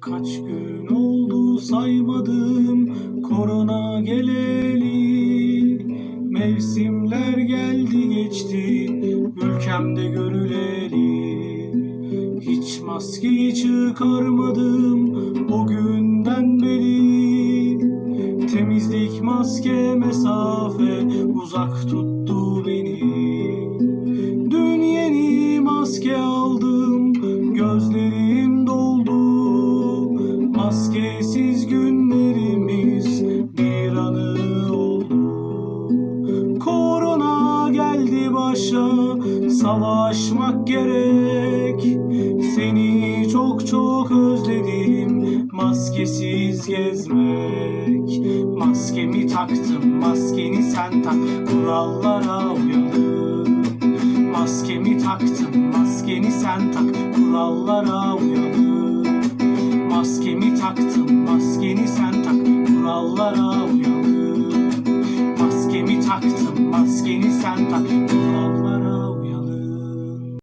Kaç gün oldu saymadım korona geleli. Mevsimler geldi geçti ülkemde görüleli. Hiç maskeyi çıkarmadım o günden beri. Temizlik maske mesafe uzak tuttu Maskesiz günlerimiz bir anı oldu. Korona geldi başa savaşmak gerek. Seni çok çok özledim maskesiz gezmek. Maskemi taktım maskeni sen tak kurallara uyalım Maskemi taktım maskeni sen tak kurallara uyalım Maskemi taktım maskeni sen tak. Kurallara uyalım Maskemi taktım maskeni sen tak